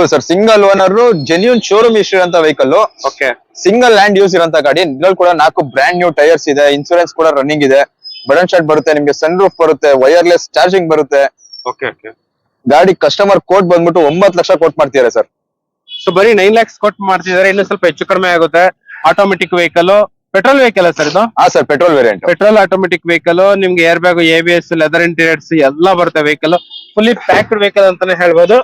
ಹೌದು sir single owner genuine showroom issue ಅಂತ vehicle okay single hand use ಇರೋಂತ ಗಾಡಿ. ಇದ್ರಲ್ಲಿ ಕೂಡ ನಾಲ್ಕು ಬ್ರಾಂಡ್ ನ್ಯೂ ಟೈರ್ಸ್ ಇದೆ ಇನ್ಸೂರೆನ್ಸ್ ಕೂಡ ರನ್ನಿಂಗ್ ಇದೆ. ಬಟನ್ ಶಾಟ್ ಬರುತ್ತೆ ನಿಮ್ಗೆ ಸನ್ ರೂಫ್ ಬರುತ್ತೆ ವೈರ್ಲೆಸ್ ಚಾರ್ಜಿಂಗ್ ಬರುತ್ತೆ. ಓಕೆ ಓಕೆ ಗಾಡಿ ಕಸ್ಟಮರ್ ಕೋಟ್ ಬಂದ್ಬಿಟ್ಟು ಒಂಬತ್ತು ಲಕ್ಷ ಕೋಟ್ ಮಾಡ್ತಿದ್ದಾರೆ ಸರ್. ಸೊ ಬರೀ ನೈನ್ ಲ್ಯಾಕ್ಸ್ ಕೋಟ್ ಮಾಡ್ತಿದ್ದಾರೆ ಇನ್ನು ಸ್ವಲ್ಪ ಹೆಚ್ಚು ಕಡಿಮೆ ಆಗುತ್ತೆ. Automatic vehicle petrol vehicle sir ಇದು? ಹಾ sir petrol variant petrol automatic vehicle ನಿಮ್ಗೆ air bag A B S leather interiors ಎಲ್ಲ ಬರುತ್ತೆ ವೆಹಿಕಲ್ ಫುಲ್ಲಿ ಪ್ಯಾಕ್ಡ್ ವೆಹಿಕಲ್ ಅಂತಾನೆ ಹೇಳ್ಬೋದು.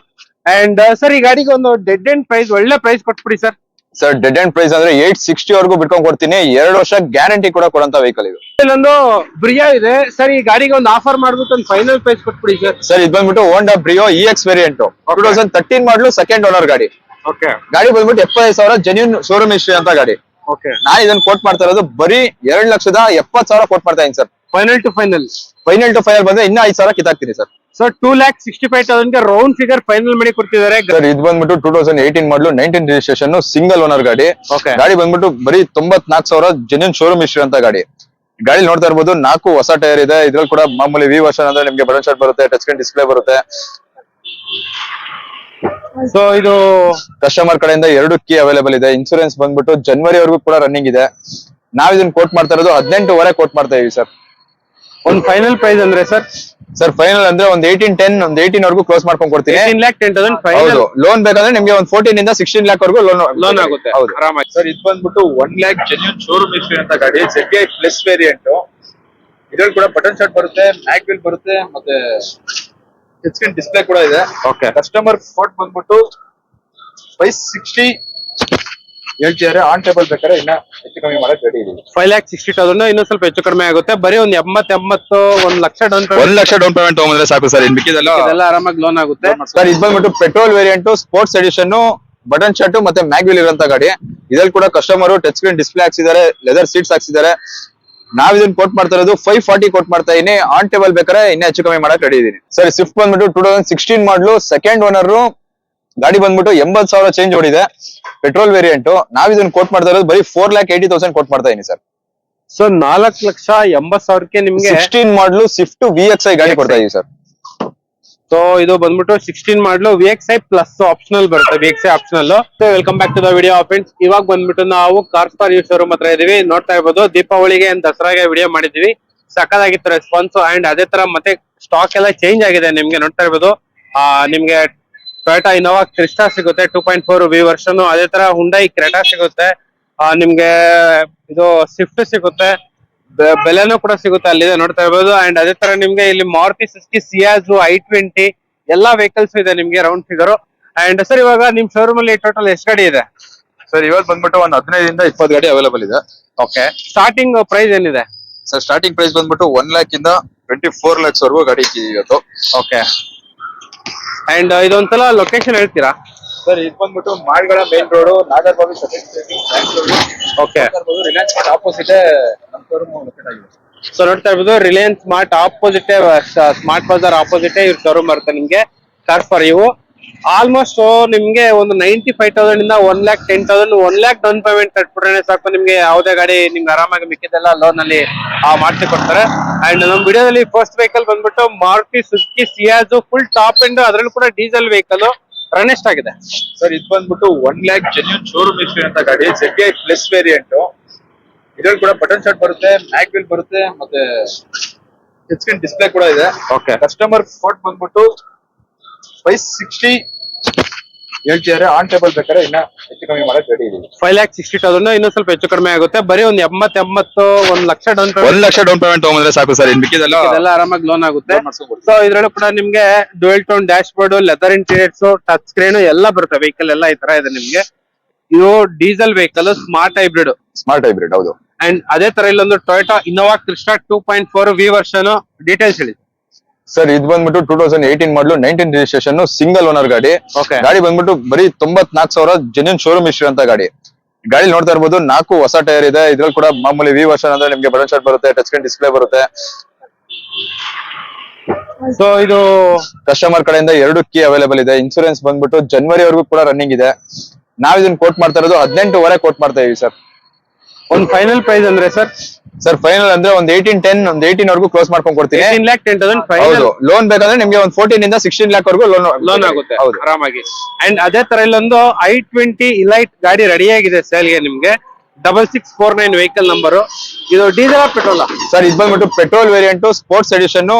ಅಂಡ್ ಸರ್ ಈ ಗಾಡಿಗೆ ಒಂದು ಡೆಡ್ ಅಂಡ್ ಪ್ರೈಸ್ ಒಳ್ಳೆ ಪ್ರೈಸ್ ಕೊಟ್ಬಿಡಿ sir sir dead end price ಅಂದ್ರೆ ಏಟ್ ಸಿಕ್ಸ್ಟಿ ವರೆಗೂ ಬಿಟ್ಕೊಂಡ್ ಕೊಡ್ತೀನಿ. ಎರಡು ವರ್ಷ ಗ್ಯಾರಂಟಿ ಕೂಡ ಕೊಡಂತ ವೆಹಿಕಲ್ ಇದು. ಇಲ್ಲೊಂದು ಬ್ರಿಯಾ ಇದೆ. ಸರ್ ಈ ಗಾಡಿಗೆ ಒಂದು ಆಫರ್ ಮಾಡ್ಬಿಟ್ಟು ಒಂದು ಫೈನಲ್ ಪ್ರೈಸ್ ಕೊಟ್ಬಿಡಿ ಸರ್ ಸರ್ ಇದು ಬಂದ್ಬಿಟ್ಟು Honda Brio E X variant two thousand thirteen ಮಾಡಲು ಸೆಕೆಂಡ್ ಓನರ್ ಗಾಡಿ. ಓಕೆ ಗಾಡಿ ಬಂದ್ಬಿಟ್ಟು ಎಪ್ಪತ್ತೈದು ಸಾವಿರ ಜೆನ್ಯೂನ್ ಶೋರೂಮ್ ಇಶ್ಯೂ ಅಂತ ಗಾಡಿ. ಓಕೆ ನಾನು ಇದನ್ನ ಕೋಟ್ ಮಾಡ್ತಾ ಇರೋದು ಬರೀ ಎರಡ್ ಲಕ್ಷದ ಎಪ್ಪತ್ ಸಾವಿರ ಕೋಟ್ ಮಾಡ್ತಾ ಇದೀನಿ sir final to final final to final ಬಂದ್ರೆ ಇನ್ನ ಐದು ಸಾವಿರ ಕಿತ್ತಾಕ್ತೀನಿ sir sir two lakh sixty five thousand round figure final ಮಾಡಿ ಕೊಡ್ತಿದ್ದಾರೆ. ಸರ್ ಇದು ಬಂದ್ಬಿಟ್ಟು two thousand eighteen model nineteen registration single owner ಗಾಡಿ. ಓಕೆ ಗಾಡಿ ಬಂದ್ಬಿಟ್ಟು ಬರೀ ತೊಂಬತ್ನಾಲ್ಕು ಸಾವಿರ ಜೆನ್ಯೂನ್ ಶೋರೂಮ್ ಇಶ್ಯೂ ಅಂತ ಗಾಡಿ. ಗಾಡಿ ನೋಡ್ತಾ ಇರ್ಬೋದು ನಾಲ್ಕು ಹೊಸ ಟೈರ್ ಇದೆ. ಇದ್ರಲ್ಲಿ ಕೂಡ ಮಾಮೂಲಿ ವಿ ವರ್ಷನ್ ಅಂದ್ರೆ ನಿಮ್ಗೆ ಬಟನ್ ಶಾಟ್ ಬರುತ್ತೆ ಟಚ್ ಸ್ಕ್ರೀನ್ ಡಿಸ್ಪ್ಲೇ ಬರುತ್ತೆ. ಸೊ ಇದು ಕಸ್ಟಮರ್ ಕಡೆಯಿಂದ ಎರಡು ಕೀ ಅವೈಲೇಬಲ್ ಇದೆ. ಇನ್ಸೂರೆನ್ಸ್ ಬಂದ್ಬಿಟ್ಟು ಜನವರಿವರೆಗೂ ಕೂಡ ರನ್ನಿಂಗ್ ಇದೆ. ನಾವ್ ಇದನ್ನ ಕೋಟ್ ಮಾಡ್ತಾ ಇರೋದು ಹದಿನೆಂಟುವರೆ ಕೋಟ್ ಮಾಡ್ತಾ ಇದೀವಿ ಸರ್ ಒಂದು ಫೈನಲ್ ಪ್ರೈಸ್ ಅಂದ್ರೆ ಸರ್ ಸರ್ ಫೈನಲ್ ಅಂದ್ರೆ ಒಂದ್ ಏಯ್ಟೀನ್ ಟೆನ್ ಒಂದ್ ಏಯ್ಟೀನ್ ವರೆಗೂ ಕ್ಲೋಸ್ ಮಾಡ್ಕೊಂಡು ಕೊಡ್ತೀನಿ. ಏಟೀನ್ ಲ್ಯಾಕ್ ಟೆನ್ ತೌಸಂಡ್ ಹೌದು. ಲೋನ್ ಬೇಕಂದ್ರೆ ನಿಮ್ಗೆ ಒಂದ್ ಫೋರ್ಟೀನ್ ಇಂದ ಸಿಕ್ಸ್ಟೀನ್ ಲ್ಯಾಕ್ ವರೆಗೂ ಲೋನ್ ಲೋನ್ ಆಗುತ್ತೆ. ಹೌದು. ಆರಾಮಾಗಿ. ಸರ್ ಇದು ಬಂದ್ಬಿಟ್ಟು one lakh genuine showroom issue ಅಂತ ಗಾಡಿ ಜೆಗ್ಗೆ ಪ್ಲಸ್ ವೇರಿಯಂಟ್ ಇದ್ರಲ್ಲಿ ಕೂಡ ಬಟನ್ ಶಾಟ್ ಬರುತ್ತೆ ಮ್ಯಾಕ್ ವಿಲ್ ಬರುತ್ತೆ ಮತ್ತೆ ಟಚ್ ಸ್ಕ್ರೀನ್ ಡಿಸ್ಪ್ಲೇ ಕೂಡ ಇದೆ. ಓಕೆ ಕಸ್ಟಮರ್ ಕೋಟ್ ಬಂದ್ಬಿಟ್ಟು ಫೈವ್ ಸಿಕ್ಸ್ಟಿ ಹೇಳ್ತಿದ್ದಾರೆ ಆನ್ ಟೇಬಲ್ ಬೇಕಾದ್ರೆ ಇನ್ನ ಹೆಚ್ಚು ಕಮ್ಮಿ ಮಾಡಕ್ ರೆಡಿ ಇದೀವಿ. ಫೈವ್ ಲ್ಯಾಕ್ ಸಿಕ್ಸ್ಟಿ ತೌಸಂಡ್ ಇನ್ನೂ ಸ್ವಲ್ಪ ಹೆಚ್ಚು ಕಡಿಮೆ ಆಗುತ್ತೆ. ಬರೀ ಒಂದ್ ಎಂಬತ್ ಎಂಬತ್ತು ಒಂದ್ ಲಕ್ಷ ಡೌನ್ ಒಂದ್ ಲಕ್ಷ ಡೌನ್ ಪೇಮೆಂಟ್ ತಗೊಂಡ್ರೆ ಸಾಕು ಸರ್. ಇನ್ ಮಿಕ್ಕಿದೆಲ್ಲ ಆರಾಮಾಗಿ ಲೋನ್ ಆಗುತ್ತೆ. ಸರ್ ಇದು ಬಂದ್ಬಿಟ್ಟು petrol variant sports edition button start ಮತ್ತೆ ಮ್ಯಾಗ್ವಿಲ್ ಇರುವಂತ ಗಾಡಿ. ಇದ್ರಲ್ಲಿ ಕೂಡ ಕಸ್ಟಮರ್ ಟಚ್ ಸ್ಕ್ರೀನ್ ಡಿಸ್ಪ್ಲೇ ಹಾಕ್ಸಿದ್ದಾರೆ ಲೆದರ್ ಸೀಟ್ಸ್ ಹಾಕ್ಸಿದ್ದಾರೆ. ನಾವ್ ಇದನ್ನ ಕೋಟ್ ಮಾಡ್ತಾ ಇರೋದು ಫೈವ್ ಫಾರ್ಟಿ ಕೋಟ್ ಮಾಡ್ತಾ ಇದೀನಿ. ಆನ್ ಟೇಬಲ್ ಬೇಕಾದ್ರೆ ಇನ್ನ ಹೆಚ್ಚು ಕಮ್ಮಿ ಮಾಡಕ್ ರೆಡಿ ಇದೀನಿ. ಸರ್ ಸ್ವಿಫ್ಟ್ ಬಂದ್ಬಿಟ್ಟು two thousand sixteen model second owner ಗಾಡಿ ಬಂದ್ಬಿಟ್ಟು ಎಂಬತ್ ಸಾವಿರ ಚೇಂಜ್ ಓಡಿದೆ. ಪೆಟ್ರೋಲ್ ವೇರಿಯಂಟ್ ನಾವ್ ಇದನ್ನ ಕೋಟ್ ಮಾಡ್ತಾ ಇರೋದು ಬರೀ four lakh eighty thousand quote ಮಾಡ್ತಾ ಇದೀನಿ ಸರ್. ಸೊ ನಾಲ್ಕು ಲಕ್ಷ ಎಂಬತ್ ಸಾವಿರಕ್ಕೆ ನಿಮ್ಗೆ sixteen model Swift V X I ಗಾಡಿ ಕೊಡ್ತಾ ಇದೀವಿ ಸರ್. ಸೊ ಇದು ಬಂದ್ಬಿಟ್ಟು sixteen model V X I plus optional ಬರುತ್ತೆ. V X I optional welcome back to the video friends ಇವಾಗ ಬಂದ್ಬಿಟ್ಟು ನಾವು ಕಾರ್ ಸ್ಟಾರ್ ಶೋರೂಮ್ ಹತ್ರ ಇದೀವಿ. ನೋಡ್ತಾ ಇರ್ಬೋದು ದೀಪಾವಳಿಗೆ ದಸರಾಗೆ ವಿಡಿಯೋ ಮಾಡಿದ್ವಿ ಸಕ್ಕದಾಗಿತ್ತು ರೆಸ್ಪಾನ್ಸ್ ಅಂಡ್ ಅದೇ ತರ ಮತ್ತೆ ಸ್ಟಾಕ್ ಎಲ್ಲ ಚೇಂಜ್ ಆಗಿದೆ ನಿಮ್ಗೆ. ನೋಡ್ತಾ ಇರ್ಬೋದು ಆ ನಿಮ್ಗೆ ಟೊಯೋಟಾ ಇನೋವಾ ಕ್ರಿಸ್ಟಾ ಸಿಗುತ್ತೆ two point four V version ಅದೇ ತರ ಹುಂಡೈ ಕ್ರೆಟಾ ಸಿಗುತ್ತೆ. ನಿಮ್ಗೆ ಇದು ಸ್ವಿಫ್ಟ್ ಸಿಗುತ್ತೆ. ಬೆಲೆನೂ ಕೂಡ ಸಿಗುತ್ತೆ ಅಲ್ಲಿದೆ ನೋಡ್ತಾ ಇರ್ಬೋದು. ಅಂಡ್ ಅದೇ ತರ ನಿಮ್ಗೆ ಇಲ್ಲಿ Maruti Suzuki Ciaz I twenty ಎಲ್ಲಾ ವೆಹಿಕಲ್ಸ್ ಇದೆ ನಿಮ್ಗೆ ರೌಂಡ್ ಫಿಗರ್ ಅಂಡ್ ಸರ್ ಇವಾಗ ನಿಮ್ ಶೋರೂಮ್ ಅಲ್ಲಿ ಟೋಟಲ್ ಎಷ್ಟು ಗಾಡಿ ಇದೆ? ಸರ್ ಇವಾಗ ಬಂದ್ಬಿಟ್ಟು ಒಂದ್ ಹದಿನೈದರಿಂದ ಇಪ್ಪತ್ತು ಗಾಡಿ ಅವೈಲೇಬಲ್ ಇದೆ. ಓಕೆ ಸ್ಟಾರ್ಟಿಂಗ್ ಪ್ರೈಸ್ ಏನಿದೆ? ಸರ್ ಸ್ಟಾರ್ಟಿಂಗ್ ಪ್ರೈಸ್ ಬಂದ್ಬಿಟ್ಟು ಒನ್ ಲ್ಯಾಕ್ ಇಂದ ಟ್ವೆಂಟಿ ಫೋರ್ ಲ್ಯಾಕ್ಸ್ ವರೆಗೂ ಗಾಡಿ ಇವತ್ತು. ಓಕೆ ಅಂಡ್ ಇದೊಂದ್ಸಲ ಲೊಕೇಶನ್ ಹೇಳ್ತೀರಾ? ಸರ್ ಇದು ಬಂದ್ಬಿಟ್ಟು ಮಾಳ್ಗಳ main road Nagarbhavi okay Reliance opposite ನಮ್ಮ ಶೋರೂಮ್ ಲೊಕೇಟ್ ಆಗಿದೆ ಸೊ ನೋಡ್ತಾ ಇರ್ಬೋದು Reliance smart opposite Smart Bazaar opposite ಇವ್ರ ಶೋರೂಮ್ ಬರುತ್ತೆ ನಿಮ್ಗೆ. ಕಾರ್ ಫಾರ್ ಇವು ಆಲ್ಮೋಸ್ಟ್ ನಿಮ್ಗೆ ಒಂದು ನೈಂಟಿ ಫೈವ್ ತೌಸಂಡ್ ಇಂದ one lakh ten thousand one lakh down payment ಕಟ್ಬಿಟ್ರೆ ಸಾಕು. ನಿಮ್ಗೆ ಯಾವುದೇ ಗಾಡಿ ನಿಮ್ಗೆ ಆರಾಮಾಗಿ ಮಿಕ್ಕಿದೆಲ್ಲ ಲೋನ್ ಅಲ್ಲಿ ಆ, ಮಾಡ್ಸಿ ಕೊಡ್ತಾರೆ ಅಂಡ್ ನಮ್ಮ ವಿಡಿಯೋದಲ್ಲಿ ಫಸ್ಟ್ ವೆಹಿಕಲ್ ಬಂದ್ಬಿಟ್ಟು Maruti Suzuki Ciaz full top end ಅದ್ರಲ್ಲಿ ಕೂಡ ಡೀಸೆಲ್ ವೆಹಿಕಲ್ ರನ್ ಎಷ್ಟಾಗಿದೆ ಸರ್ ಇದು ಬಂದ್ಬಿಟ್ಟು ಒನ್ ಲ್ಯಾಕ್ ಜೆನ್ಯೂನ್ ಶೋರೂಮ್ ಅಂತ ಗಾಡಿ ಐ ಪ್ಲಸ್ ವೇರಿಯಂಟ್ ಇದ್ರಲ್ಲಿ ಕೂಡ ಬಟನ್ ಶಾಟ್ ಬರುತ್ತೆ ಮ್ಯಾಕ್ ವಿಲ್ ಬರುತ್ತೆ ಮತ್ತೆ ಟಚ್ ಸ್ಕ್ರೀನ್ ಡಿಸ್ಪ್ಲೇ ಕೂಡ ಇದೆ. ಓಕೆ ಕಸ್ಟಮರ್ ಕೋಟ್ ಬಂದ್ಬಿಟ್ಟು ಫೈವ್ ಸಿಕ್ಸ್ಟಿ ಹೇಳ್ತಿದ್ದಾರೆ ಆನ್ ಟೇಬಲ್ ಬೇಕಾದ್ರೆ ಇನ್ನ ಹೆಚ್ಚು ಕಮ್ಮಿ ಮಾಡಕ್ ರೆಡಿ ಇದೀವಿ. ಫೈವ್ ಲ್ಯಾಕ್ ಸಿಕ್ಸ್ಟಿ ತೌಸಂಡ್ ಇನ್ನೂ ಸ್ವಲ್ಪ ಹೆಚ್ಚು ಕಡಿಮೆ ಆಗುತ್ತೆ. ಬರೀ ಒಂದ್ ಎಂಬತ್ ಎಂಬತ್ತು ಒಂದ್ ಲಕ್ಷ ಡೌನ್ ಪೇಮೆಂಟ್ ಒಂದ್ ಲಕ್ಷ ಡೌನ್ ಪೇಮೆಂಟ್ ತಗೊಂಡ್ರೆ ಸಾಕು ಸರ್. ಇನ್ ಮಿಕ್ಕಿದೆಲ್ಲ ಇದೆಲ್ಲ ಆರಾಮಾಗಿ ಲೋನ್ ಆಗುತ್ತೆ. ಸೊ ಇದ್ರಲ್ಲೂ ಕೂಡ ನಿಮ್ಗೆ dual tone dashboard leather interiors touch screen ಎಲ್ಲ ಬರುತ್ತೆ. ವೆಹಿಕಲ್ ಎಲ್ಲ ಈ ತರ ಇದೆ ನಿಮ್ಗೆ. ಇದು diesel vehicle smart hybrid smart hybrid ಹೌದು. ಅಂಡ್ ಅದೇ ತರ ಇಲ್ಲೊಂದು Toyota Innova Crysta two point four V version details ಹೇಳಿ. ಸರ್ ಇದು ಬಂದ್ಬಿಟ್ಟು two thousand eighteen model nineteen registration single owner ಗಾಡಿ. ಓಕೆ ಗಾಡಿ ಬಂದ್ಬಿಟ್ಟು ಬರೀ ತೊಂಬತ್ನಾಲ್ಕು ಸಾವಿರ ಜೆನ್ಯೂನ್ ಶೋರೂಮ್ ಇಶ್ಯೂ ಅಂತ ಗಾಡಿ. ಗಾಡಿ ನೋಡ್ತಾ ಇರ್ಬೋದು ನಾಲ್ಕು ಹೊಸ ಟೈರ್ ಇದೆ. ಇದ್ರಲ್ಲಿ ಕೂಡ ಮಾಮೂಲಿ ವಿ ವರ್ಷನ್ ಅಂದ್ರೆ ನಿಮ್ಗೆ ಬಟನ್ ಶಾಟ್ ಬರುತ್ತೆ ಟಚ್ ಸ್ಕ್ರೀನ್ ಡಿಸ್ಪ್ಲೇ ಬರುತ್ತೆ. ಸೊ ಇದು ಕಸ್ಟಮರ್ ಕಡೆಯಿಂದ ಎರಡು ಕೀ ಅವೈಲೇಬಲ್ ಇದೆ. ಇನ್ಸೂರೆನ್ಸ್ ಬಂದ್ಬಿಟ್ಟು ಜನವರಿವರೆಗೂ ಕೂಡ ರನ್ನಿಂಗ್ ಇದೆ. ನಾವ್ ಇದನ್ನ ಕೋಟ್ ಮಾಡ್ತಾ ಇರೋದು ಹದಿನೆಂಟುವರೆ ಕೋಟ್ ಮಾಡ್ತಾ ಇದೀವಿ ಸರ್ ಒಂದು ಫೈನಲ್ ಪ್ರೈಸ್ ಅಂದ್ರೆ ಸರ್ ಸರ್ ಫೈನಲ್ ಅಂದ್ರೆ ಒಂದ್ ಏಯ್ಟೀನ್ ಟೆನ್ ಒಂದ್ ಏಯ್ಟೀನ್ ವರ್ಗೂ ಕ್ಲೋಸ್ ಮಾಡ್ಕೊಂಡು ಕೊಡ್ತೀನಿ. ಲ್ಯಾಕ್ ಟೆನ್ ತೌಸಂಡ್ ಫೈನಲ್ ಹೌದು. ಲೋನ್ ಬೇಕಂದ್ರೆ ನಿಮ್ಗೆ ಒಂದು ಫೋರ್ಟೀನ್ ಇಂದ ಸಿಕ್ಸ್ಟೀನ್ ಲ್ಯಾಕ್ ವರೆಗೂ ಲೋನ್ ಲೋನ್ ಆಗುತ್ತೆ ಹೌದು. ಆರಾಮಾಗಿ. ಅಂಡ್ ಅದೇ ತರ ಇಲ್ಲೊಂದು ಐ ಟ್ವೆಂಟಿ ಇಲೈಟ್ ಗಾಡಿ ರೆಡಿ ಆಗಿದೆ ಸೇಲ್ಗೆ ನಿಮ್ಗೆ. Double six four nine vehicle number ಇದು ಡೀಸೆಲ್ ಪೆಟ್ರೋಲ್ ಸರ್ ಇದು ಬಂದ್ಬಿಟ್ಟು petrol variant sports edition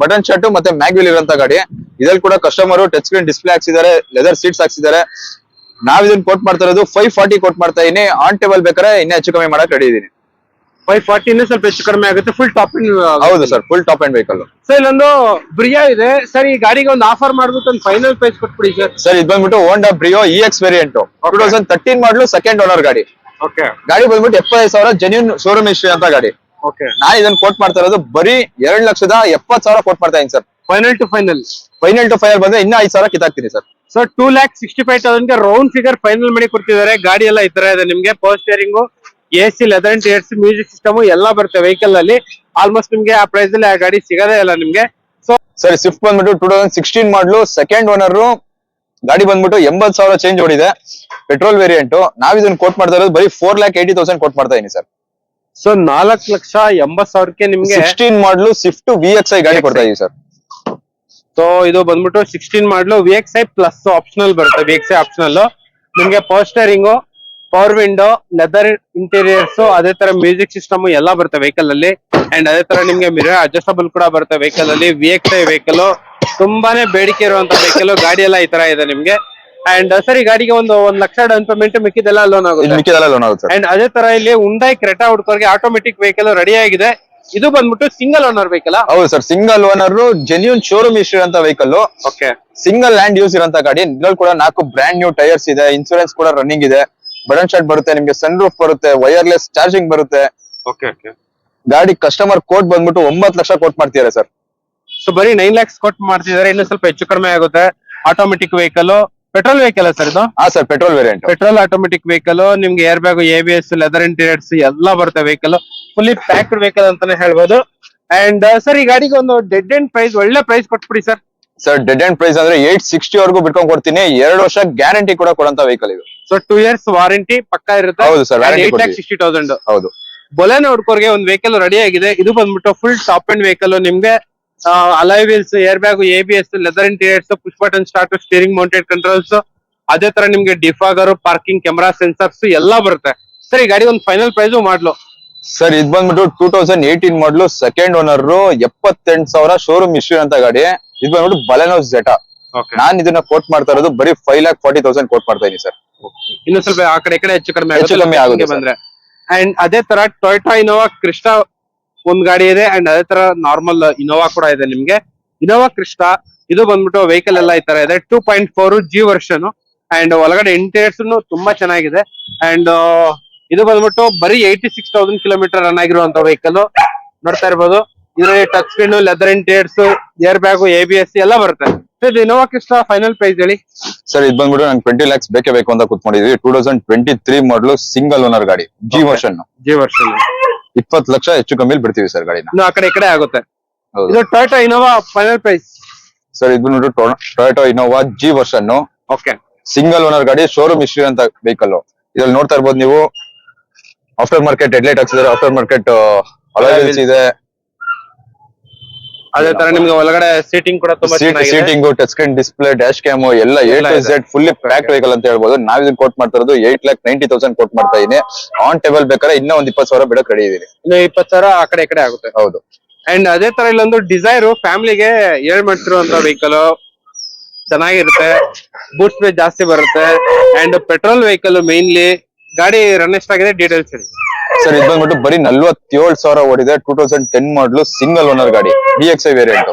button start ಮತ್ತೆ ಮ್ಯಾಗ್ವಿಲ್ ಇರುವಂತ ಗಾಡಿ. ಇದ್ರಲ್ಲಿ ಕೂಡ ಕಸ್ಟಮರ್ ಟಚ್ ಸ್ಕ್ರೀನ್ ಡಿಸ್ಪ್ಲೇ ಹಾಕ್ಸಿದ್ದಾರೆ ಲೆದರ್ ಸೀಟ್ಸ್ ಹಾಕ್ಸಿದ್ದಾರೆ. ನಾವ್ ಇದನ್ನ ಕೋಟ್ ಮಾಡ್ತಾ ಇರೋದು ಫೈವ್ ಫಾರ್ಟಿ ಕೋಟ್ ಮಾಡ್ತಾ ಇದೀನಿ. ಆನ್ ಟೇಬಲ್ ಬೇಕಾದ್ರೆ ಇನ್ನೇ ಹೆಚ್ಚು ಕಮ್ಮಿ ಮಾಡಕ್ ರೆಡಿ ಇದೀನಿ. ಫೈವ್ ಫಾರ್ಟಿ ಸ್ವಲ್ಪ ಹೆಚ್ಚು ಕಡಿಮೆ ಆಗುತ್ತೆ. ಫುಲ್ ಟಾಪ್ ಹೌದು sir full top and vehicle sir ಇಲ್ಲೊಂದು ಬ್ರಿಯಾ ಇದೆ. ಸರ್ ಈ ಗಾಡಿಗೆ ಒಂದು ಆಫರ್ ಮಾಡ್ಬಿಟ್ಟು ಒಂದು ಫೈನಲ್ ಪ್ರೈಸ್ ಕೊಟ್ಬಿಡಿ ಸರ್ ಸರ್ ಇದು ಬಂದ್ಬಿಟ್ಟು Honda Brio E X variant two thousand thirteen model second owner ಗಾಡಿ. ಓಕೆ ಗಾಡಿ ಬಂದ್ಬಿಟ್ಟು ಎಪ್ಪತ್ತೈದು ಸಾವಿರ ಜೆನ್ಯೂನ್ ಶೋರೂಮ್ ಹಿಸ್ಟ್ರಿ ಅಂತ ಗಾಡಿ. ಓಕೆ ನಾನು ಇದನ್ನ ಕೋಟ್ ಮಾಡ್ತಾ ಇರೋದು ಬರೀ ಎರಡ್ ಲಕ್ಷದ ಎಪ್ಪತ್ ಸಾವಿರ ಕೋಟ್ ಮಾಡ್ತಾ ಇದ್ದೀನಿ sir final to final final to final ಬಂದ್ರೆ ಇನ್ನೂ ಐದು ಸಾವಿರ ಕಿತ್ತಾಕ್ತೀನಿ sir sir two lakh sixty five ತೌಸಂಡ್ಗೆ round figure final ಮಾಡಿ ಕೊಡ್ತಿದ್ದಾರೆ. ಗಾಡಿ ಎಲ್ಲ ಈ ತರ ಇದೆ. ನಿಮ್ಗೆ power steering A C leather tyres music system ಎಲ್ಲ ಬರುತ್ತೆ ವೆಹಿಕಲ್ ಅಲ್ಲಿ. ಆಲ್ಮೋಸ್ಟ್ ನಿಮ್ಗೆ ಆ ಪ್ರೈಸ್ ಅಲ್ಲಿ ಆ ಗಾಡಿ ಸಿಗದೇ ಇಲ್ಲ ನಿಮ್ಗೆ. ಸೊ ಸರಿ ಸ್ವಿಫ್ಟ್ ಬಂದ್ಬಿಟ್ಟು two thousand sixteen model second owner ಗಾಡಿ ಬಂದ್ಬಿಟ್ಟು ಎಂಬತ್ ಸಾವಿರ ಚೇಂಜ್ ಓಡಿದೆ. ಪೆಟ್ರೋಲ್ ವೇರಿಯಂಟ್ ನಾವ್ ಇದನ್ನ ಕೋಟ್ ಮಾಡ್ತಾ ಇರೋದು ಬರೀ four lakh eighty thousand quote ಮಾಡ್ತಾ ಇದೀನಿ ಸರ್. ಸೊ ನಾಲ್ಕು ಲಕ್ಷ ಎಂಬತ್ ಸಾವಿರಕ್ಕೆ ನಿಮ್ಗೆ ಸಿಕ್ಸ್ಟೀನ್ ಮಾಡಲು ಸ್ವಿಫ್ಟ್ ವಿ ಎಕ್ಸ್ ಐ ಗಾಡಿ ಕೊಡ್ತಾ ಇದೀವಿ ಸರ್. ಸೊ ಇದು ಬಂದ್ಬಿಟ್ಟು sixteen model V X I plus optional ಬರುತ್ತೆ. ವಿ ಎಕ್ಸ್ ಐ ಆಪ್ಷನಲ್ ನಿಮ್ಗೆ power steering steering power window leather interiors ಅದೇ ತರ ಮ್ಯೂಸಿಕ್ ಸಿಸ್ಟಮ್ ಎಲ್ಲ ಬರುತ್ತೆ ವೆಹಿಕಲ್ ಅಲ್ಲಿ. ಅಂಡ್ ಅದೇ ತರ ನಿಮ್ಗೆ ಮಿರರ್ ಅಡ್ಜಸ್ಟಬಲ್ ಕೂಡ ಬರುತ್ತೆ ವೆಹಿಕಲ್ ಅಲ್ಲಿ. ವಿ ಎಕ್ಸ್ ಐ ವೆಹಿಕಲ್ ತುಂಬಾನೇ ಬೇಡಿಕೆ ಇರುವಂತ ವೆಹಿಕಲ್ ಗಾಡಿ ಎಲ್ಲ ಈ ತರ ಇದೆ ನಿಮ್ಗೆ. ಅಂಡ್ ಸರಿ ಈ ಗಾಡಿಗೆ ಒಂದು ಒಂದ್ ಲಕ್ಷ ಡೌನ್ ಪೇಮೆಂಟ್ ಮಿಕ್ಕಿದೆಲ್ಲ ಲೋನ್ ಆಗುತ್ತೆ. ಮಿಕ್ಕಿದೆಲ್ಲ ಲೋನ್ ಆಗುತ್ತೆ. ಅಂಡ್ ಅದೇ ತರ ಇಲ್ಲಿ ಉಂಡೈ ಕ್ರೆಟಾ ಹುಡ್ಕೋರ್ಗೆ ಆಟೋಮೆಟಿಕ್ ವೆಹಿಕಲ್ ರೆಡಿ ಆಗಿದೆ. ಇದು ಬಂದ್ಬಿಟ್ಟು ಸಿಂಗಲ್ ಓನರ್ ವೆಹಿಕಲ್ ಹೌದು sir single owner genuine showroom issue ಅಂತ vehicle okay single land use ಇರೋಂತ ಗಾಡಿ. ಇದ್ರಲ್ಲಿ ಕೂಡ ನಾಲ್ಕು ಬ್ರಾಂಡ್ ನ್ಯೂ ಟೈರ್ಸ್ ಇದೆ ಇನ್ಸೂರೆನ್ಸ್ ಕೂಡ ರನ್ನಿಂಗ್ ಇದೆ. ಬಟನ್ ಶಾರ್ಟ್ ಬರುತ್ತೆ ನಿಮ್ಗೆ ಸನ್ ರೂಫ್ ಬರುತ್ತೆ ವೈರ್ಲೆಸ್ ಚಾರ್ಜಿಂಗ್ ಬರುತ್ತೆ. ಓಕೆ ಓಕೆ ಗಾಡಿ ಕಸ್ಟಮರ್ ಕೋಟ್ ಬಂದ್ಬಿಟ್ಟು ಒಂಬತ್ತು ಲಕ್ಷ ಕೋಟ್ ಮಾಡ್ತಿದ್ದಾರೆ ಸರ್ ಸೊ ಬರೀ ನೈನ್ ಲ್ಯಾಕ್ಸ್ ಕೋಟ್ ಮಾಡ್ತಿದ್ದಾರೆ ಇನ್ನು ಸ್ವಲ್ಪ ಹೆಚ್ಚು ಕಡಿಮೆ ಆಗುತ್ತೆ. Automatic vehicle petrol vehicle sir ಇದು? ಹಾ sir petrol variant petrol automatic vehicle ನಿಮ್ಗೆ air bag A B S leather interiors ಎಲ್ಲ ಬರುತ್ತೆ ವೆಹಿಕಲ್ ಫುಲ್ಲಿ ಪ್ಯಾಕ್ಡ್ ವೆಹಿಕಲ್ ಅಂತಾನೆ ಹೇಳ್ಬೋದು. ಅಂಡ್ ಸರ್ ಈ ಗಾಡಿಗೆ ಒಂದು ಡೆಡ್ ಅಂಡ್ ಪ್ರೈಸ್ ಒಳ್ಳೆ ಪ್ರೈಸ್ ಕೊಟ್ಬಿಡಿ sir sir dead end price ಅಂದ್ರೆ ಏಟ್ ಸಿಕ್ಸ್ಟಿ ವರೆಗೂ ಬಿಟ್ಕೊಂಡು ಕೊಡ್ತೀನಿ. ಎರಡು ವರ್ಷ ಗ್ಯಾರಂಟಿ ಕೂಡ ಕೊಡಂತ ವೆಹಿಕಲ್ ಇದು. ಸೊ ಟೂ ಇಯರ್ಸ್ ವಾರಂಟಿ ಪಕ್ಕ ಇರುತ್ತೆ. ಹೌದು sir eight lakh. Sixty thousand ಹೌದು. ಬೊಲೆನೋ ಹುಡ್ಕೋರ್ಗೆ ಒಂದು ವೆಹಿಕಲ್ ರೆಡಿ ಆಗಿದೆ. ಇದು ಬಂದ್ಬಿಟ್ಟು ಫುಲ್ ಟಾಪ್ ಅಂಡ್ ವೆಹಿಕಲ್ ನಿಮ್ಗೆ alloy wheels air bag A B S leather interiors push button start steering mounted controls ಅದೇ ತರ ನಿಮ್ಗೆ ಡಿಫಾಗರ್ ಪಾರ್ಕಿಂಗ್ ಕ್ಯಾಮರಾ ಸೆನ್ಸರ್ಸ್ ಎಲ್ಲ ಬರುತ್ತೆ. ಸರ್ ಈ ಗಾಡಿ ಒಂದು ಫೈನಲ್ ಪ್ರೈಸ್ ಮಾಡ್ಲು. ಸರ್ ಇದು ಬಂದ್ಬಿಟ್ಟು two thousand eighteen model second owner ಎಪ್ಪತ್ತೆಂಟು ಸಾವಿರ ಶೋರೂಮ್ ಇಶ್ಯೂ ಅಂತ ಗಾಡಿ. ಇದು ಬಂದ್ಬಿಟ್ಟು ಬಲೆನೋ ಜೆಟಾ ನಾನ್ ಇದನ್ನ ಕೋಟ್ ಮಾಡ್ತಾ ಇರೋದು ಬರೀ five lakh forty thousand quote ಮಾಡ್ತಾ ಇದೀನಿ ಸರ್. ಇನ್ನು ಸ್ವಲ್ಪ ಆ ಕಡೆ ಈ ಕಡೆ ಹೆಚ್ಚು ಕಡಿಮೆ ಹೆಚ್ಚು ಕಮ್ಮಿ ಆಗುತ್ತೆ ಬಂದ್ರೆ. ಅಂಡ್ ಅದೇ ತರ ಟೊಯೋಟಾ ಇನೋವಾ ಕ್ರಿಸ್ಟಾ ಒಂದ್ ಗಾಡಿ ಇದೆ ಅಂಡ್ ಅದೇ ತರ ನಾರ್ಮಲ್ ಇನೋವಾ ಕೂಡ ಇದೆ ನಿಮ್ಗೆ. ಇನೋವಾ ಕ್ರಿಸ್ಟಾ ಇದು ಬಂದ್ಬಿಟ್ಟು ವೆಹಿಕಲ್ ಎಲ್ಲ ಈ ತರ ಇದೆ. Two point four G version and ಒಳಗಡೆ ಇಂಟೀರಿಯರ್ಸ್ ತುಂಬಾ ಚೆನ್ನಾಗಿದೆ. ಅಂಡ್ ಇದು ಬಂದ್ಬಿಟ್ಟು ಬರೀ eighty six thousand kilometre run ಆಗಿರುವಂತ ವೆಹಿಕಲ್ ನೋಡ್ತಾ ಇರ್ಬೋದು. ಇದರಲ್ಲಿ touch screen leather interiors air bag A B S ಎಲ್ಲ ಬರುತ್ತೆ. Sir Innova Crysta final price ಹೇಳಿ? ಸರ್ ಇದು ಬಂದ್ಬಿಟ್ಟು ನಂಗೆ ಟ್ವೆಂಟಿ ಲ್ಯಾಕ್ಸ್ ಬೇಕೇ ಬೇಕು ಅಂತ ಕುತ್ಕೊಂಡಿದ್ವಿ. Two thousand twenty three model single owner ಗಾಡಿ ಜಿ ವರ್ಷನ್ ಜಿ ವರ್ಷನ್ ಇಪ್ಪತ್ತು ಲಕ್ಷ ಹೆಚ್ಚು ಕಮ್ಮಿ ಬಿಡ್ತೀವಿ ಸರ್ ಗಾಡಿ ಇನ್ನು ಆ ಕಡೆ ಈ ಕಡೆ ಆಗುತ್ತೆ. ಇದು Toyota Innova final price sir ಇದು ಬಂದ್ಬಿಟ್ಟು Toyota Innova G version okay single owner ಗಾಡಿ ಶೋರೂಮ್ ಇಶ್ಯೂ ಅಂತ ವೆಹಿಕಲ್ ಇದ್ರಲ್ಲಿ ನೋಡ್ತಾ ಇರ್ಬೋದು ನೀವು ಆಫ್ಟರ್ ಮಾರ್ಕೆಟ್ ಹೆಡ್ಲೈಟ್ ಹಾಕ್ಸಿದ್ರೆ ಆಫ್ಟರ್ ಮಾರ್ಕೆಟ್ ಅಲೈವೆಲ್ಸ್ ಇದೆ. ಅದೇ ತರ ನಿಮ್ಗೆ ಒಳಗಡೆ ಸೀಟಿಂಗ್ ಕೂಡ ತುಂಬಾ ಚೆನ್ನಾಗಿದೆ. Seating touch screen display dash cam ಎಲ್ಲ ಎ ಟು ಇದೆ. ಝೆಡ್ ಫುಲ್ಲಿ ಪ್ಯಾಕ್ಡ್ ವೆಹಿಕಲ್ ಅಂತ ಹೇಳ್ಬೋದು. ನಾವ್ ಇದನ್ನ ಕೋಟ್ ಮಾಡ್ತಾ ಇರೋದು eight lakh ninety thousand quote ಮಾಡ್ತಾ ಇದೀನಿ. ಆನ್ ಟೇಬಲ್ ಬೇಕಾದ್ರೆ ಇನ್ನೂ ಒಂದ್ ಇಪ್ಪತ್ತು ಸಾವಿರ ಬಿಡಕ್ ರೆಡಿ ಇದೀನಿ. ಇನ್ನು ಇಪ್ಪತ್ತು ಸಾವಿರ ಆ ಕಡೆ ಈ ಕಡೆ ಆಗುತ್ತೆ. ಹೌದು. ಅಂಡ್ ಅದೇ ತರ ಇಲ್ಲೊಂದು ಡಿಸೈರ್ ಫ್ಯಾಮಿಲಿಗೆ ಏಳ್ ಮಾಡ್ತಿರುವಂತ ವೆಹಿಕಲ್ ಚೆನ್ನಾಗಿರುತ್ತೆ. ಬೂಟ್ ಸ್ಪೇಸ್ ಜಾಸ್ತಿ ಬರುತ್ತೆ. ಅಂಡ್ ಪೆಟ್ರೋಲ್ ವೆಹಿಕಲ್ ಮೇನ್ಲಿ ಗಾಡಿ ರನ್ ಎಷ್ಟಾಗಿದೆ? ಡೀಟೇಲ್ಸ್ ಹೇಳಿ. ಸರ್ ಇದು ಬಂದ್ಬಿಟ್ಟು ಬರೀ ನಲ್ವತ್ತೇಳು ಸಾವಿರ ಓಡಿದೆ. Two thousand ten model single owner ಗಾಡಿ. ಡಿ ಎಕ್ಸ್ ಐ ವೇರಿಯಂಟ್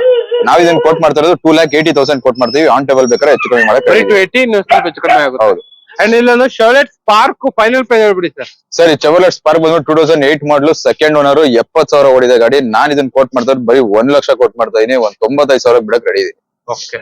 ನಾವ್ ಇದನ್ನ ಕೋಟ್ ಮಾಡ್ತಾ ಇರೋದು two lakh eighty thousand quote ಮಾಡ್ತೀವಿ. ಆನ್ ಟೇಬಲ್ ಬೇಕಾದ್ರೆ ಹೆಚ್ಚು ಕಮ್ಮಿ ಮಾಡಕ್ ಬರೀ ready. ಟು ಇದೀನಿ. ಏಯ್ಟಿ ಇನ್ನು ಸ್ವಲ್ಪ ಹೆಚ್ಚು ಕಡಿಮೆ ಆಗುತ್ತೆ. ಹೌದು. ಅಂಡ್ ಇಲ್ಲೊಂದು ಶರ್ಲೆಟ್ ಸ್ಪಾರ್ಕ್ ಫೈನಲ್ ಪ್ರೈಸ್ ಹೇಳ್ಬಿಡಿ ಸರ್. ಸರ್ ಈ ಚೆವಲೆಟ್ ಸ್ಪಾರ್ಕ್ ಬಂದ್ಬಿಟ್ಟು two thousand eight model second owner ಎಪ್ಪತ್ ಸಾವಿರ ಓಡಿದೆ ಗಾಡಿ. ನಾನ್ ಇದನ್ನ ಕೋಟ್ ಮಾಡ್ತಾ ಇರೋದು ಬರೀ ಒಂದ್ ಲಕ್ಷ ಕೋಟ್ ಮಾಡ್ತಾ ಇದೀನಿ. ಒಂದ್ ತೊಂಬತ್ತೈದು ಸಾವಿರ ಬಿಡಕ್ ರೆಡಿ ಇದೀನಿ. ಓಕೆ